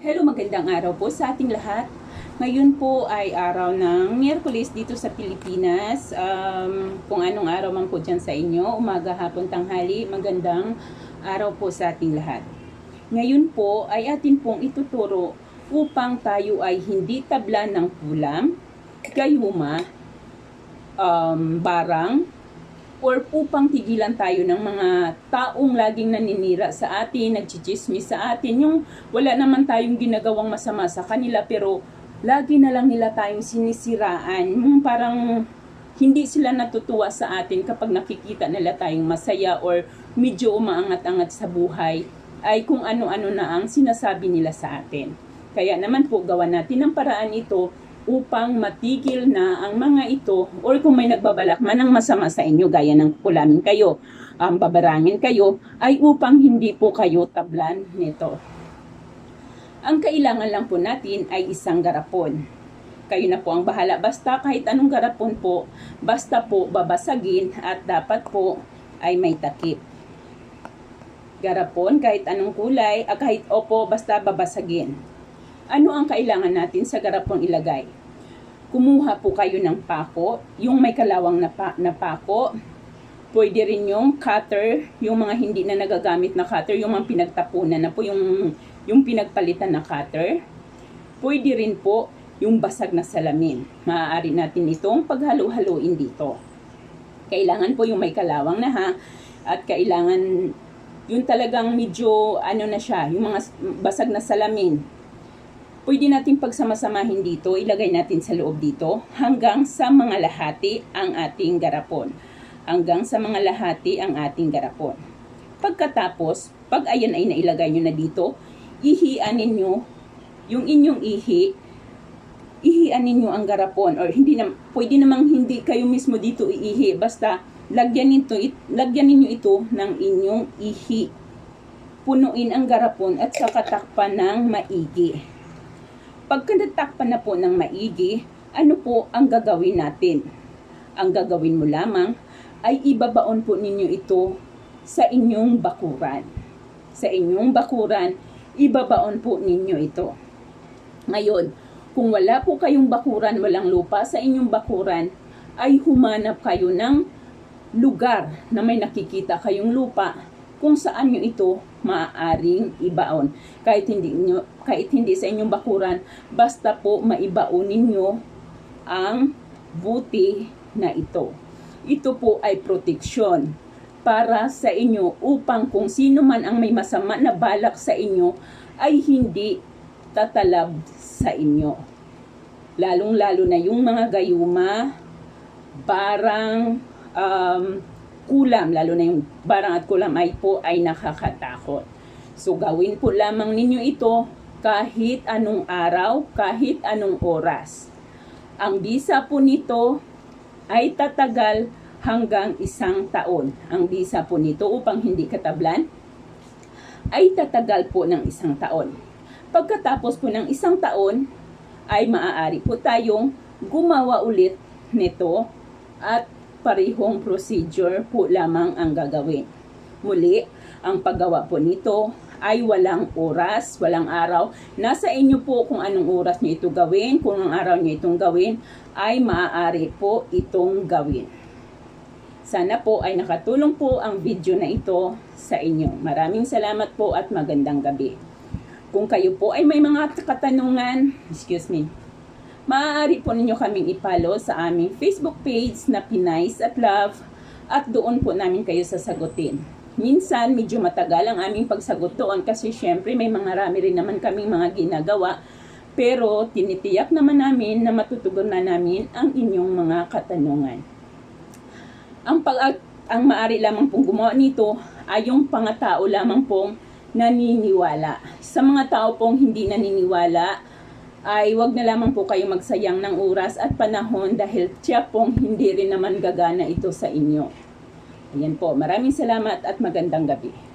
Hello, magandang araw po sa ating lahat. Ngayon po ay araw ng Miyerkules dito sa Pilipinas. Um, kung anong araw man po dyan sa inyo, umaga, hapon, tanghali, magandang araw po sa ating lahat. Ngayon po ay atin pong ituturo upang tayo ay hindi tabla ng kulam, gayuma, um, barang, or upang tigilan tayo ng mga taong laging naninira sa atin, nagchichismis sa atin, yung wala naman tayong ginagawang masama sa kanila pero lagi na lang nila tayong sinisiraan. Yung parang hindi sila natutuwa sa atin kapag nakikita nila tayong masaya or medyo umaangat-angat sa buhay ay kung ano-ano na ang sinasabi nila sa atin. Kaya naman po gawa natin ang paraan ito upang matigil na ang mga ito or kung may nagbabalak man ng masama sa inyo gaya ng kulamin kayo, um, babarangin kayo, ay upang hindi po kayo tablan nito. Ang kailangan lang po natin ay isang garapon. Kayo na po ang bahala. Basta kahit anong garapon po, basta po babasagin at dapat po ay may takip. Garapon, kahit anong kulay, ah, kahit opo, basta babasagin. Ano ang kailangan natin sa garapon ilagay? Kumuha po kayo ng pako, yung may kalawang na, pa, na pako. Pwede rin yung cutter, yung mga hindi na nagagamit na cutter, yung mga pinagtapunan na po, yung, yung pinagpalitan na cutter. Pwede rin po yung basag na salamin. Maaari natin itong paghalo-haloin dito. Kailangan po yung may kalawang na ha, at kailangan yung talagang medyo ano na siya, yung mga basag na salamin. Pwede natin pagsamasamahin dito, ilagay natin sa loob dito hanggang sa mga lahati ang ating garapon. Hanggang sa mga lahati ang ating garapon. Pagkatapos, pag ayan ay nailagay nyo na dito, ihian ninyo yung inyong ihi, ihian ninyo ang garapon or hindi na pwede namang hindi kayo mismo dito iihi basta lagyan nito it, lagyan ninyo ito ng inyong ihi. Punuin ang garapon at saka takpan ng maigi. Pagka natakpan na po ng maigi, ano po ang gagawin natin? Ang gagawin mo lamang ay ibabaon po ninyo ito sa inyong bakuran. Sa inyong bakuran, ibabaon po ninyo ito. Ngayon, kung wala po kayong bakuran, walang lupa sa inyong bakuran, ay humanap kayo ng lugar na may nakikita kayong lupa kung saan nyo ito maaaring ibaon. Kahit hindi, nyo, kahit hindi sa inyong bakuran, basta po maibaon ninyo ang buti na ito. Ito po ay proteksyon para sa inyo upang kung sino man ang may masama na balak sa inyo ay hindi tatalab sa inyo. Lalong-lalo na yung mga gayuma, barang, um, kulam, lalo na yung barang at kulam ay po ay nakakatakot. So gawin po lamang ninyo ito kahit anong araw, kahit anong oras. Ang bisa po nito ay tatagal hanggang isang taon. Ang bisa po nito upang hindi katablan ay tatagal po ng isang taon. Pagkatapos po ng isang taon ay maaari po tayong gumawa ulit nito at parehong procedure po lamang ang gagawin. Muli, ang paggawa po nito ay walang oras, walang araw. Nasa inyo po kung anong oras nyo ito gawin, kung anong araw nyo itong gawin, ay maaari po itong gawin. Sana po ay nakatulong po ang video na ito sa inyo. Maraming salamat po at magandang gabi. Kung kayo po ay may mga katanungan, excuse me, maaari po ninyo kaming ipalo sa aming Facebook page na Pinays at Love at doon po namin kayo sasagutin. Minsan, medyo matagal ang aming pagsagot doon kasi syempre may mga rami rin naman kaming mga ginagawa pero tinitiyak naman namin na matutugon na namin ang inyong mga katanungan. Ang pag ang maari lamang pong gumawa nito ay yung pangatao lamang pong naniniwala. Sa mga tao pong hindi naniniwala, ay wag na lamang po kayo magsayang ng oras at panahon dahil tiyak pong hindi rin naman gagana ito sa inyo. Ayan po, maraming salamat at magandang gabi.